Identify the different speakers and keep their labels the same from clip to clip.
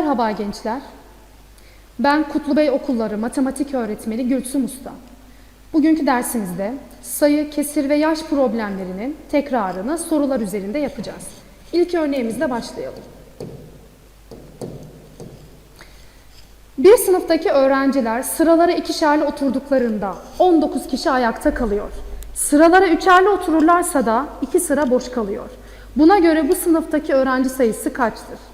Speaker 1: Merhaba gençler. Ben Kutlubey Okulları Matematik Öğretmeni Gülsüm Usta. Bugünkü dersimizde sayı, kesir ve yaş problemlerinin tekrarını sorular üzerinde yapacağız. İlk örneğimizle başlayalım. Bir sınıftaki öğrenciler sıralara ikişerli oturduklarında 19 kişi ayakta kalıyor. Sıralara üçerli otururlarsa da iki sıra boş kalıyor. Buna göre bu sınıftaki öğrenci sayısı kaçtır?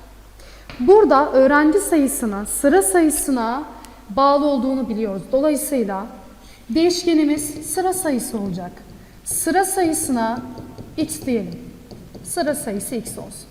Speaker 1: Burada öğrenci sayısının sıra sayısına bağlı olduğunu biliyoruz. Dolayısıyla değişkenimiz sıra sayısı olacak. Sıra sayısına x diyelim. Sıra sayısı x olsun.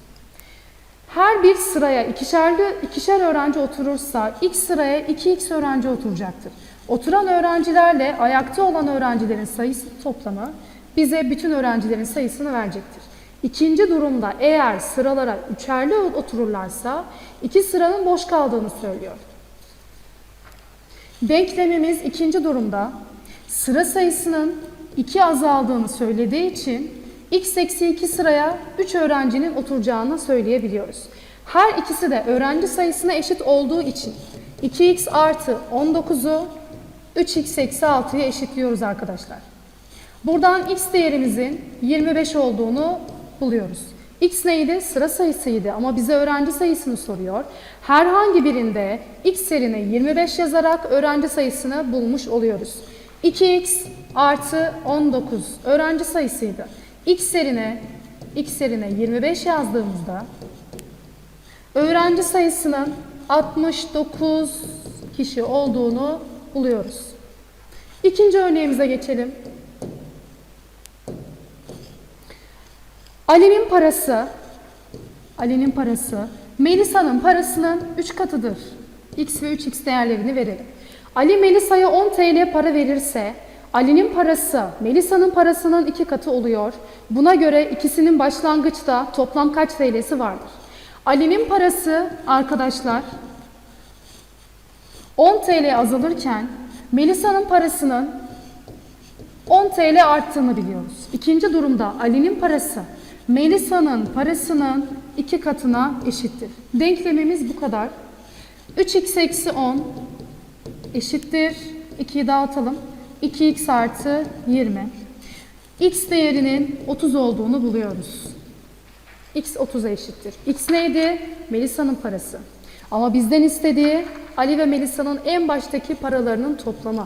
Speaker 1: Her bir sıraya ikişerli, ikişer öğrenci oturursa x sıraya 2x öğrenci oturacaktır. Oturan öğrencilerle ayakta olan öğrencilerin sayısı toplamı bize bütün öğrencilerin sayısını verecektir. İkinci durumda eğer sıralara üçerli otururlarsa iki sıranın boş kaldığını söylüyor. Denklemimiz ikinci durumda sıra sayısının 2 azaldığını söylediği için x eksi 2 sıraya 3 öğrencinin oturacağını söyleyebiliyoruz. Her ikisi de öğrenci sayısına eşit olduğu için 2x artı 19'u 3x eksi 6'ya eşitliyoruz arkadaşlar. Buradan x değerimizin 25 olduğunu buluyoruz. X neydi? Sıra sayısıydı ama bize öğrenci sayısını soruyor. Herhangi birinde x yerine 25 yazarak öğrenci sayısını bulmuş oluyoruz. 2x artı 19 öğrenci sayısıydı. x yerine x yerine 25 yazdığımızda öğrenci sayısının 69 kişi olduğunu buluyoruz. İkinci örneğimize geçelim. Ali'nin parası, Ali'nin parası, Melisa'nın parasının 3 katıdır. X ve 3x değerlerini verelim. Ali Melisa'ya 10 TL para verirse, Ali'nin parası Melisa'nın parasının 2 katı oluyor. Buna göre ikisinin başlangıçta toplam kaç TL'si vardır? Ali'nin parası arkadaşlar 10 TL azalırken Melisa'nın parasının 10 TL arttığını biliyoruz. İkinci durumda Ali'nin parası Melisa'nın parasının iki katına eşittir. Denklemimiz bu kadar. 3x eksi 10 eşittir. 2'yi dağıtalım. 2x artı 20. x değerinin 30 olduğunu buluyoruz. x 30'a eşittir. x neydi? Melisa'nın parası. Ama bizden istediği Ali ve Melisa'nın en baştaki paralarının toplamı.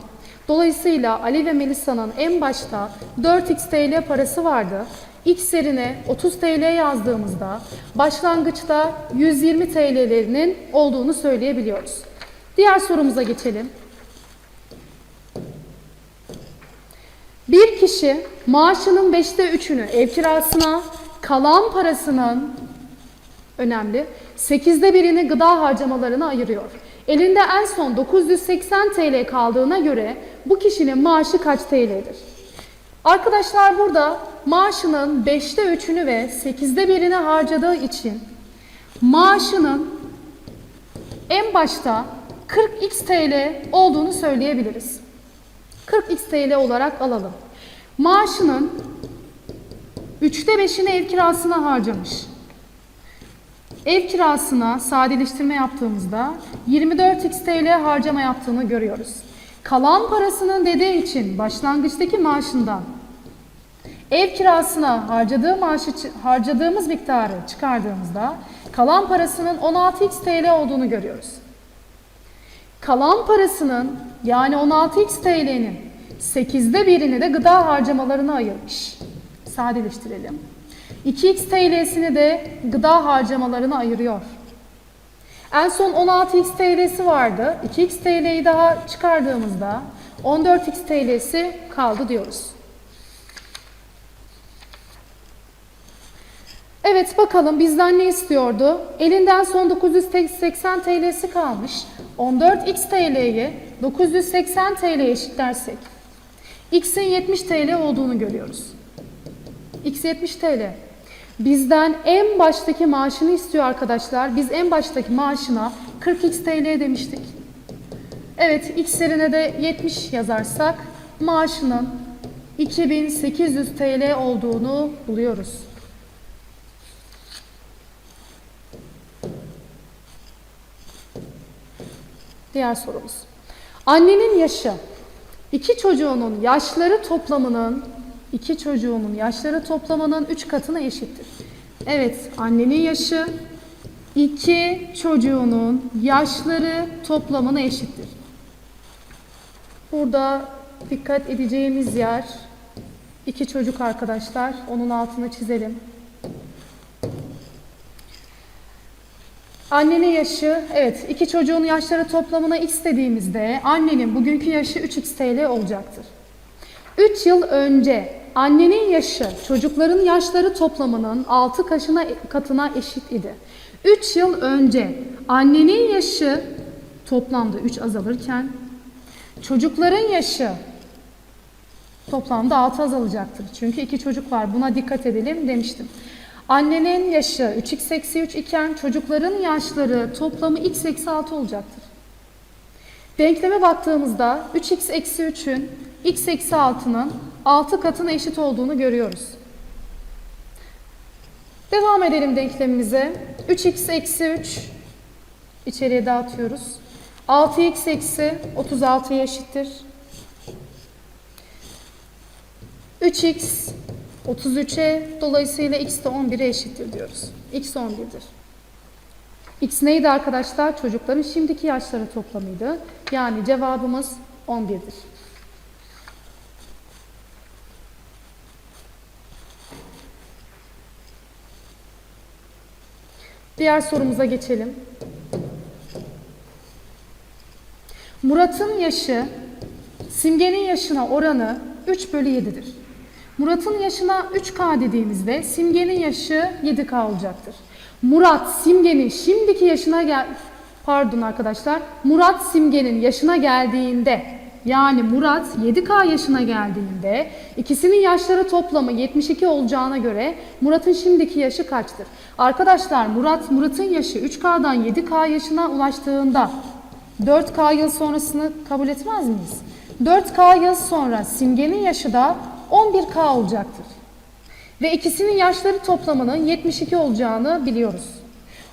Speaker 1: Dolayısıyla Ali ve Melisa'nın en başta 4x TL parası vardı. X yerine 30 TL yazdığımızda başlangıçta 120 TL'lerinin olduğunu söyleyebiliyoruz. Diğer sorumuza geçelim. Bir kişi maaşının 5'te 3'ünü ev kirasına, kalan parasının önemli 8'de birini gıda harcamalarına ayırıyor. Elinde en son 980 TL kaldığına göre bu kişinin maaşı kaç TL'dir? Arkadaşlar burada maaşının 5'te 3'ünü ve 8'de birini harcadığı için maaşının en başta 40x TL olduğunu söyleyebiliriz. 40x TL olarak alalım. Maaşının 3'te 5'ini ev kirasına harcamış. Ev kirasına sadeleştirme yaptığımızda 24x TL harcama yaptığını görüyoruz. Kalan parasının dediği için başlangıçtaki maaşından ev kirasına harcadığı maaşı harcadığımız miktarı çıkardığımızda kalan parasının 16x TL olduğunu görüyoruz. Kalan parasının yani 16x TL'nin 8'de birini de gıda harcamalarına ayırmış. Sadeleştirelim. 2x TL'sini de gıda harcamalarına ayırıyor. En son 16x TL'si vardı. 2x TL'yi daha çıkardığımızda 14x TL'si kaldı diyoruz. Evet bakalım bizden ne istiyordu? Elinden son 980 TL'si kalmış. 14x TL'yi 980 TL'ye eşitlersek x'in 70 TL olduğunu görüyoruz. x 70 TL. Bizden en baştaki maaşını istiyor arkadaşlar. Biz en baştaki maaşına 40x TL demiştik. Evet x yerine de 70 yazarsak maaşının 2800 TL olduğunu buluyoruz. Diğer sorumuz. Annenin yaşı iki çocuğunun yaşları toplamının iki çocuğunun yaşları toplamının 3 katına eşittir. Evet, annenin yaşı iki çocuğunun yaşları toplamına eşittir. Burada dikkat edeceğimiz yer iki çocuk arkadaşlar. Onun altını çizelim. Annenin yaşı, evet iki çocuğun yaşları toplamına x dediğimizde annenin bugünkü yaşı 3x TL olacaktır. 3 yıl önce annenin yaşı çocukların yaşları toplamının 6 kaşına, katına eşit idi. 3 yıl önce annenin yaşı toplamda 3 azalırken çocukların yaşı toplamda 6 azalacaktır. Çünkü iki çocuk var. Buna dikkat edelim demiştim. Annenin yaşı 3x eksi 3 iken çocukların yaşları toplamı x eksi 6 olacaktır. Denkleme baktığımızda 3x eksi 3'ün x eksi 6'nın 6 katına eşit olduğunu görüyoruz. Devam edelim denklemimize. 3x eksi 3 içeriye dağıtıyoruz. 6x eksi 36'ya eşittir. 3x 33'e dolayısıyla x de 11'e eşittir diyoruz. x 11'dir. x neydi arkadaşlar? Çocukların şimdiki yaşları toplamıydı. Yani cevabımız 11'dir. Diğer sorumuza geçelim. Murat'ın yaşı Simge'nin yaşına oranı 3 bölü 7'dir. Murat'ın yaşına 3K dediğimizde Simge'nin yaşı 7K olacaktır. Murat Simge'nin şimdiki yaşına gel pardon arkadaşlar. Murat Simge'nin yaşına geldiğinde yani Murat 7K yaşına geldiğinde ikisinin yaşları toplamı 72 olacağına göre Murat'ın şimdiki yaşı kaçtır? Arkadaşlar Murat Murat'ın yaşı 3K'dan 7K yaşına ulaştığında 4K yıl sonrasını kabul etmez miyiz? 4K yıl sonra Simge'nin yaşı da 11K olacaktır. Ve ikisinin yaşları toplamının 72 olacağını biliyoruz.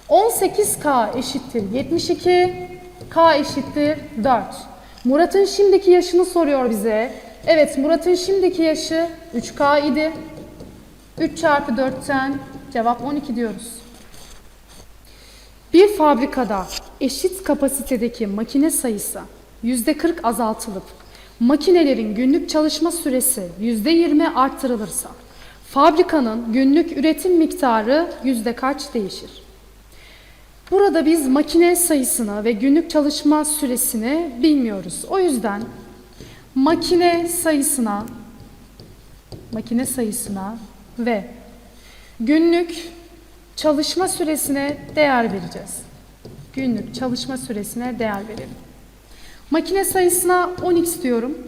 Speaker 1: 18K eşittir 72, K eşittir 4. Murat'ın şimdiki yaşını soruyor bize. Evet Murat'ın şimdiki yaşı 3K idi. 3 çarpı 4'ten cevap 12 diyoruz. Bir fabrikada eşit kapasitedeki makine sayısı %40 azaltılıp makinelerin günlük çalışma süresi %20 arttırılırsa fabrikanın günlük üretim miktarı yüzde kaç değişir? Burada biz makine sayısını ve günlük çalışma süresini bilmiyoruz. O yüzden makine sayısına makine sayısına ve günlük çalışma süresine değer vereceğiz. Günlük çalışma süresine değer verelim. Makine sayısına 10x diyorum.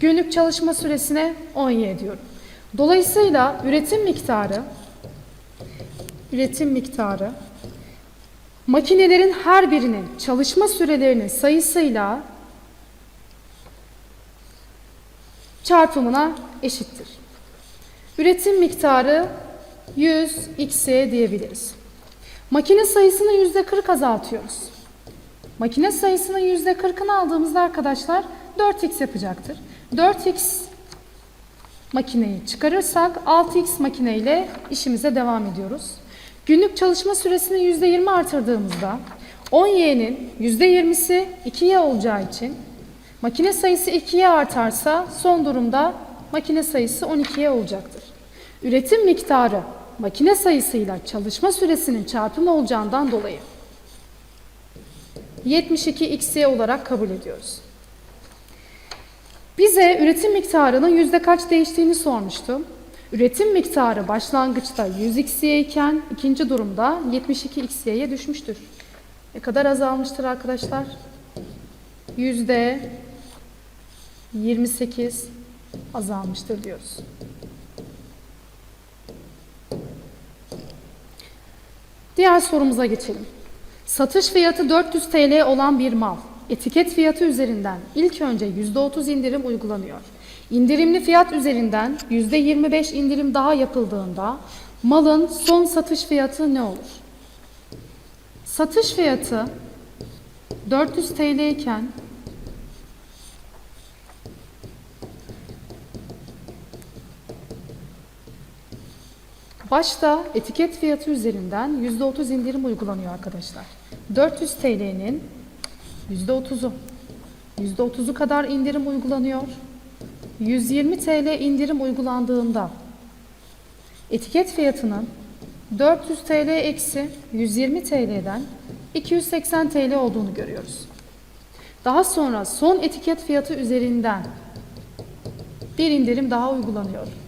Speaker 1: Günlük çalışma süresine 10y diyorum. Dolayısıyla üretim miktarı üretim miktarı makinelerin her birinin çalışma sürelerinin sayısıyla çarpımına eşittir. Üretim miktarı 100 x'e diyebiliriz. Makine sayısını %40 azaltıyoruz. Makine sayısının %40'ını aldığımızda arkadaşlar 4x yapacaktır. 4x makineyi çıkarırsak 6x makineyle işimize devam ediyoruz. Günlük çalışma süresini %20 artırdığımızda 10y'nin %20'si 2y olacağı için makine sayısı 2y artarsa son durumda makine sayısı 12y olacaktır. Üretim miktarı makine sayısıyla çalışma süresinin çarpımı olacağından dolayı 72 xy olarak kabul ediyoruz. Bize üretim miktarının yüzde kaç değiştiğini sormuştu. Üretim miktarı başlangıçta 100 xy iken ikinci durumda 72 xy'ye düşmüştür. Ne kadar azalmıştır arkadaşlar? Yüzde 28 azalmıştır diyoruz. Diğer sorumuza geçelim. Satış fiyatı 400 TL olan bir mal. Etiket fiyatı üzerinden ilk önce %30 indirim uygulanıyor. İndirimli fiyat üzerinden %25 indirim daha yapıldığında malın son satış fiyatı ne olur? Satış fiyatı 400 TL iken Başta etiket fiyatı üzerinden %30 indirim uygulanıyor arkadaşlar. 400 TL'nin %30'u. %30'u kadar indirim uygulanıyor. 120 TL indirim uygulandığında etiket fiyatının 400 TL eksi 120 TL'den 280 TL olduğunu görüyoruz. Daha sonra son etiket fiyatı üzerinden bir indirim daha uygulanıyor.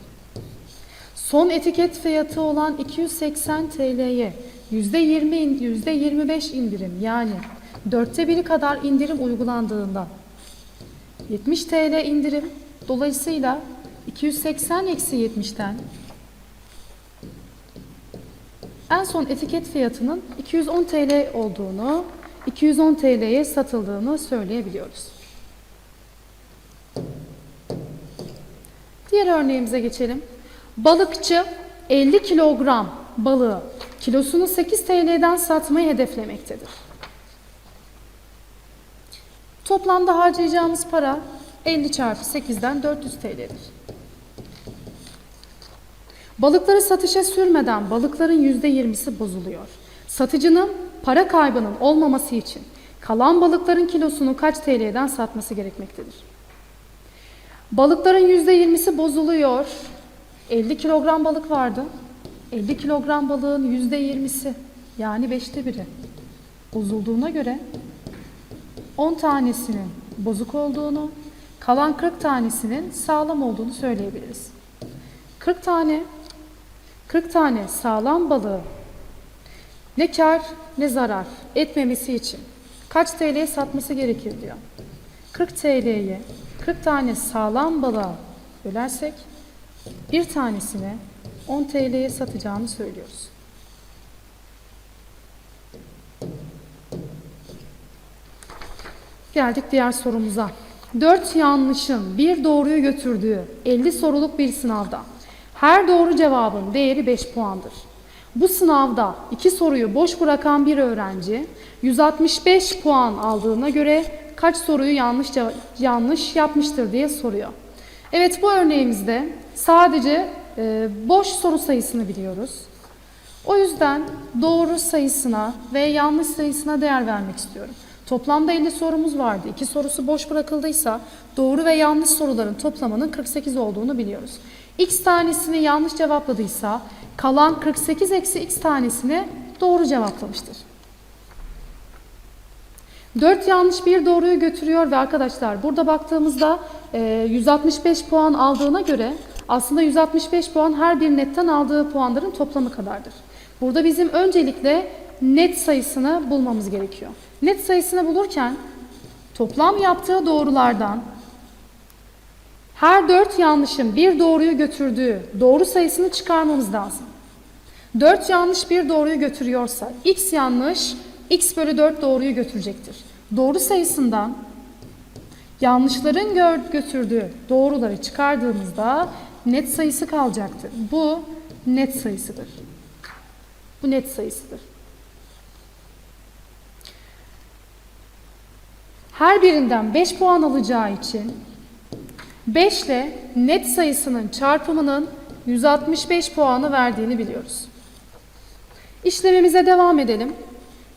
Speaker 1: Son etiket fiyatı olan 280 TL'ye %20 in- %25 indirim yani dörtte biri kadar indirim uygulandığında 70 TL indirim dolayısıyla 280 eksi 70'ten en son etiket fiyatının 210 TL olduğunu, 210 TL'ye satıldığını söyleyebiliyoruz. Diğer örneğimize geçelim. Balıkçı 50 kilogram balığı kilosunu 8 TL'den satmayı hedeflemektedir. Toplamda harcayacağımız para 50 çarpı 8'den 400 TL'dir. Balıkları satışa sürmeden balıkların %20'si bozuluyor. Satıcının para kaybının olmaması için kalan balıkların kilosunu kaç TL'den satması gerekmektedir? Balıkların %20'si bozuluyor. 50 kilogram balık vardı. 50 kilogram balığın %20'si yani 5'te biri bozulduğuna göre 10 tanesinin bozuk olduğunu, kalan 40 tanesinin sağlam olduğunu söyleyebiliriz. 40 tane 40 tane sağlam balığı ne kar ne zarar etmemesi için kaç TL'ye satması gerekir diyor. 40 TL'ye 40 tane sağlam balığa bölersek bir tanesine 10 TL'ye satacağını söylüyoruz. Geldik diğer sorumuza. 4 yanlışın bir doğruyu götürdüğü 50 soruluk bir sınavda her doğru cevabın değeri 5 puandır. Bu sınavda iki soruyu boş bırakan bir öğrenci 165 puan aldığına göre kaç soruyu yanlış yanlış yapmıştır diye soruyor. Evet bu örneğimizde sadece e, boş soru sayısını biliyoruz. O yüzden doğru sayısına ve yanlış sayısına değer vermek istiyorum. Toplamda 50 sorumuz vardı. İki sorusu boş bırakıldıysa doğru ve yanlış soruların toplamının 48 olduğunu biliyoruz. X tanesini yanlış cevapladıysa kalan 48 eksi x tanesini doğru cevaplamıştır. 4 yanlış bir doğruyu götürüyor ve arkadaşlar burada baktığımızda e, 165 puan aldığına göre aslında 165 puan her bir netten aldığı puanların toplamı kadardır. Burada bizim öncelikle net sayısını bulmamız gerekiyor. Net sayısını bulurken toplam yaptığı doğrulardan her 4 yanlışın bir doğruyu götürdüğü doğru sayısını çıkarmamız lazım. 4 yanlış bir doğruyu götürüyorsa x yanlış x bölü 4 doğruyu götürecektir. Doğru sayısından yanlışların götürdüğü doğruları çıkardığımızda net sayısı kalacaktır. Bu net sayısıdır. Bu net sayısıdır. Her birinden 5 puan alacağı için 5 ile net sayısının çarpımının 165 puanı verdiğini biliyoruz. İşlemimize devam edelim.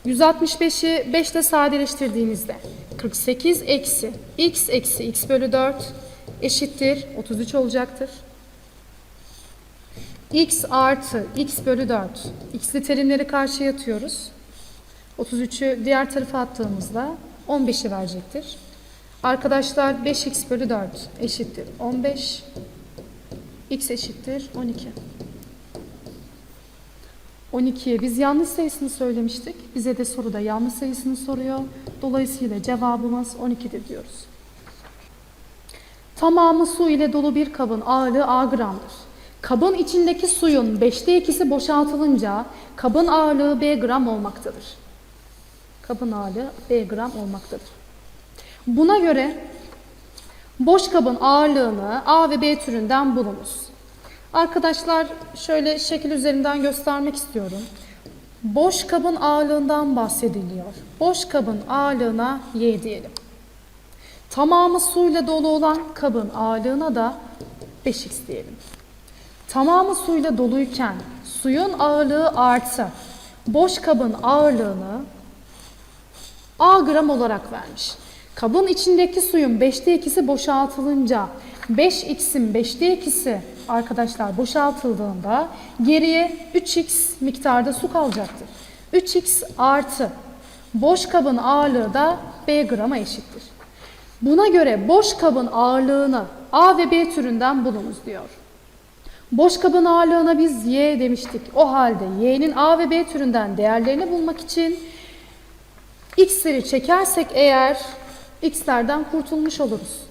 Speaker 1: 165'i 5 ile sadeleştirdiğimizde 48 eksi x eksi x bölü 4 eşittir 33 olacaktır. x artı x bölü 4 x'li terimleri karşıya atıyoruz. 33'ü diğer tarafa attığımızda 15'i verecektir. Arkadaşlar 5x bölü 4 eşittir 15. x eşittir 12. 12'ye biz yanlış sayısını söylemiştik. Bize de soruda yanlış sayısını soruyor. Dolayısıyla cevabımız 12'dir diyoruz. Tamamı su ile dolu bir kabın ağırlığı A gramdır. Kabın içindeki suyun 5'te 2'si boşaltılınca kabın ağırlığı B gram olmaktadır. Kabın ağırlığı B gram olmaktadır. Buna göre boş kabın ağırlığını A ve B türünden bulunuz. Arkadaşlar şöyle şekil üzerinden göstermek istiyorum. Boş kabın ağırlığından bahsediliyor. Boş kabın ağırlığına y diyelim. Tamamı suyla dolu olan kabın ağırlığına da 5x diyelim. Tamamı suyla doluyken suyun ağırlığı artı boş kabın ağırlığını A gram olarak vermiş. Kabın içindeki suyun 5'te 2'si boşaltılınca 5x'in 5'te 2'si arkadaşlar boşaltıldığında geriye 3x miktarda su kalacaktır. 3x artı boş kabın ağırlığı da B grama eşittir. Buna göre boş kabın ağırlığını A ve B türünden bulunuz diyor. Boş kabın ağırlığına biz y demiştik. O halde y'nin A ve B türünden değerlerini bulmak için x'leri çekersek eğer x'lerden kurtulmuş oluruz.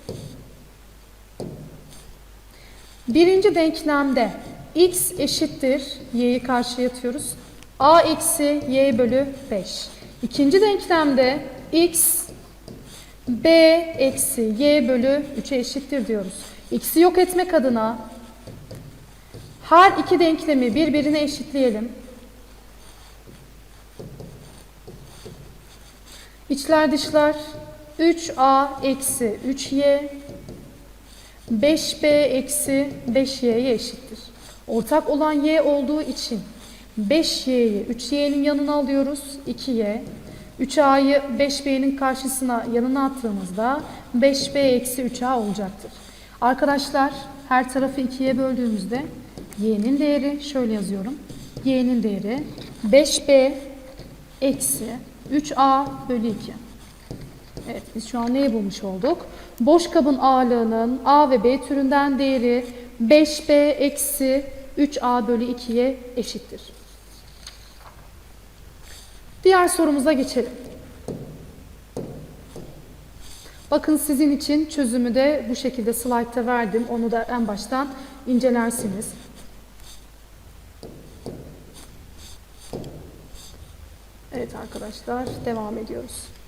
Speaker 1: Birinci denklemde x eşittir y'yi karşıya atıyoruz. a eksi y bölü 5. İkinci denklemde x b eksi y bölü 3'e eşittir diyoruz. x'i yok etmek adına her iki denklemi birbirine eşitleyelim. İçler dışlar 3a eksi 3y 5b eksi 5y'ye eşittir. Ortak olan y olduğu için 5y'yi 3y'nin yanına alıyoruz. 2y. 3a'yı 5b'nin karşısına yanına attığımızda 5b eksi 3a olacaktır. Arkadaşlar her tarafı 2'ye böldüğümüzde y'nin değeri şöyle yazıyorum. y'nin değeri 5b eksi 3a bölü 2. Evet biz şu an neyi bulmuş olduk? Boş kabın ağırlığının A ve B türünden değeri 5B eksi 3A bölü 2'ye eşittir. Diğer sorumuza geçelim. Bakın sizin için çözümü de bu şekilde slaytta verdim. Onu da en baştan incelersiniz. Evet arkadaşlar devam ediyoruz.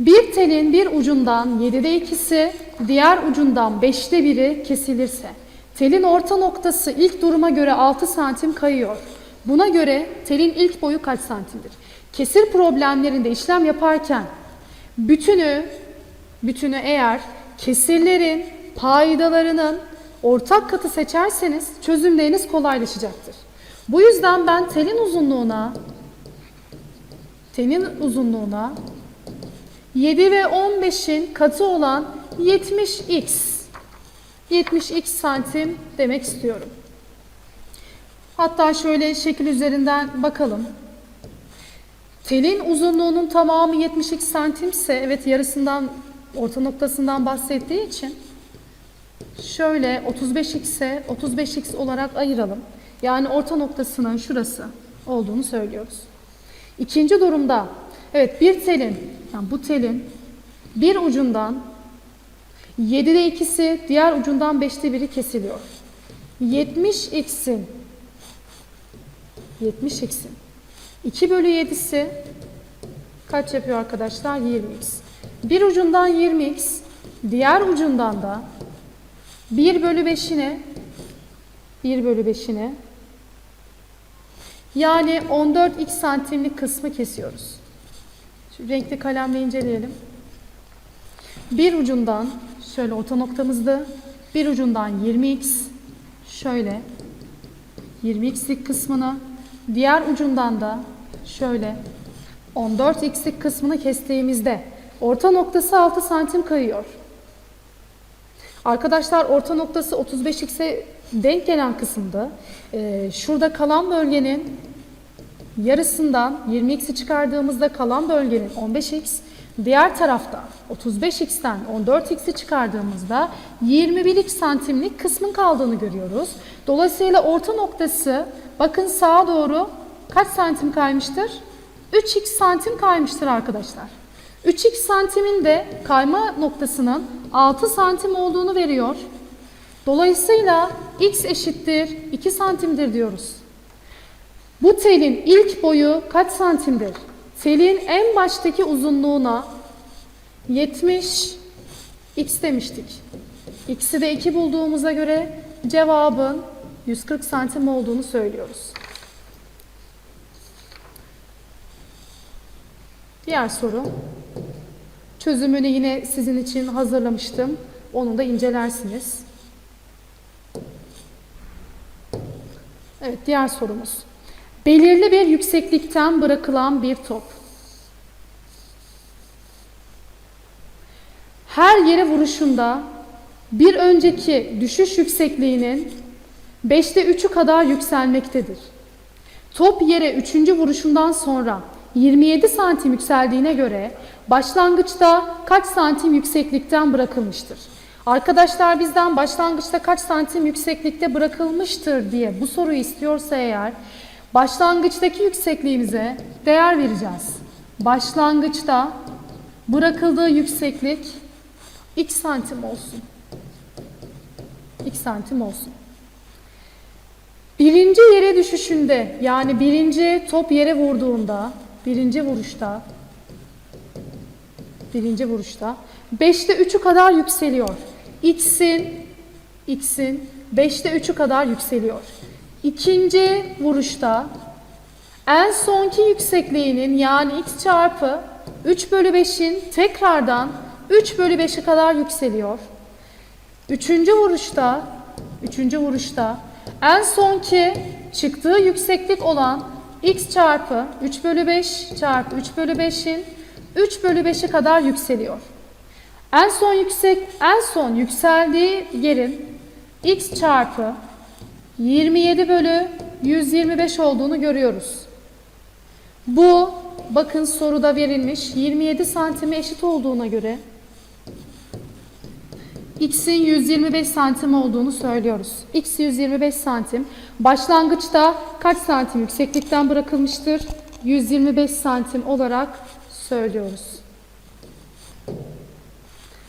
Speaker 1: Bir telin bir ucundan 7'de ikisi, diğer ucundan 5'te biri kesilirse, telin orta noktası ilk duruma göre 6 santim kayıyor. Buna göre telin ilk boyu kaç santimdir? Kesir problemlerinde işlem yaparken bütünü, bütünü eğer kesirlerin paydalarının ortak katı seçerseniz çözümleriniz kolaylaşacaktır. Bu yüzden ben telin uzunluğuna telin uzunluğuna 7 ve 15'in katı olan 70x 70x santim demek istiyorum. Hatta şöyle şekil üzerinden bakalım. Telin uzunluğunun tamamı 70x santimse evet yarısından orta noktasından bahsettiği için şöyle 35x'e 35x olarak ayıralım. Yani orta noktasının şurası olduğunu söylüyoruz. İkinci durumda evet bir telin yani bu telin bir ucundan 7'de ikisi diğer ucundan 5'te biri kesiliyor. 70x'in 70x'in 2 bölü 7'si kaç yapıyor arkadaşlar? 20x. Bir ucundan 20x, diğer ucundan da 1 bölü 5'ine 1 bölü 5'ine yani 14x santimlik kısmı kesiyoruz. Renkli kalemle inceleyelim. Bir ucundan şöyle orta noktamızda bir ucundan 20x şöyle 20x'lik kısmını diğer ucundan da şöyle 14x'lik kısmını kestiğimizde orta noktası 6 santim kayıyor. Arkadaşlar orta noktası 35x'e denk gelen kısımda şurada kalan bölgenin yarısından 20x'i çıkardığımızda kalan bölgenin 15x, diğer tarafta 35x'ten 14x'i çıkardığımızda 21x santimlik kısmın kaldığını görüyoruz. Dolayısıyla orta noktası bakın sağa doğru kaç santim kaymıştır? 3x santim kaymıştır arkadaşlar. 3x santimin de kayma noktasının 6 santim olduğunu veriyor. Dolayısıyla x eşittir 2 santimdir diyoruz. Bu telin ilk boyu kaç santimdir? Telin en baştaki uzunluğuna 70 x demiştik. X'i de 2 bulduğumuza göre cevabın 140 santim olduğunu söylüyoruz. Diğer soru. Çözümünü yine sizin için hazırlamıştım. Onu da incelersiniz. Evet, diğer sorumuz. Belirli bir yükseklikten bırakılan bir top. Her yere vuruşunda bir önceki düşüş yüksekliğinin 5'te 3'ü kadar yükselmektedir. Top yere 3. vuruşundan sonra 27 santim yükseldiğine göre başlangıçta kaç santim yükseklikten bırakılmıştır? Arkadaşlar bizden başlangıçta kaç santim yükseklikte bırakılmıştır diye bu soruyu istiyorsa eğer başlangıçtaki yüksekliğimize değer vereceğiz. Başlangıçta bırakıldığı yükseklik x santim olsun. x santim olsun. Birinci yere düşüşünde yani birinci top yere vurduğunda, birinci vuruşta, birinci vuruşta 5'te 3'ü kadar yükseliyor. X'in, X'in 5'te 3'ü kadar yükseliyor. İkinci vuruşta en sonki yüksekliğinin yani x çarpı 3 bölü 5'in tekrardan 3 bölü 5'e kadar yükseliyor. Üçüncü vuruşta, üçüncü vuruşta en sonki çıktığı yükseklik olan x çarpı 3 bölü 5 çarpı 3 bölü 5'in 3 bölü 5'e kadar yükseliyor. En son yüksek, en son yükseldiği yerin x çarpı 27 bölü 125 olduğunu görüyoruz. Bu bakın soruda verilmiş 27 santime eşit olduğuna göre x'in 125 santim olduğunu söylüyoruz. x 125 santim. Başlangıçta kaç santim yükseklikten bırakılmıştır? 125 santim olarak söylüyoruz.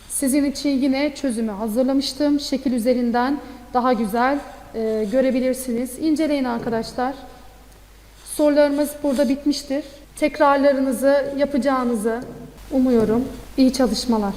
Speaker 1: Sizin için yine çözümü hazırlamıştım. Şekil üzerinden daha güzel e, görebilirsiniz. İnceleyin arkadaşlar. Sorularımız burada bitmiştir. Tekrarlarınızı yapacağınızı umuyorum. İyi çalışmalar.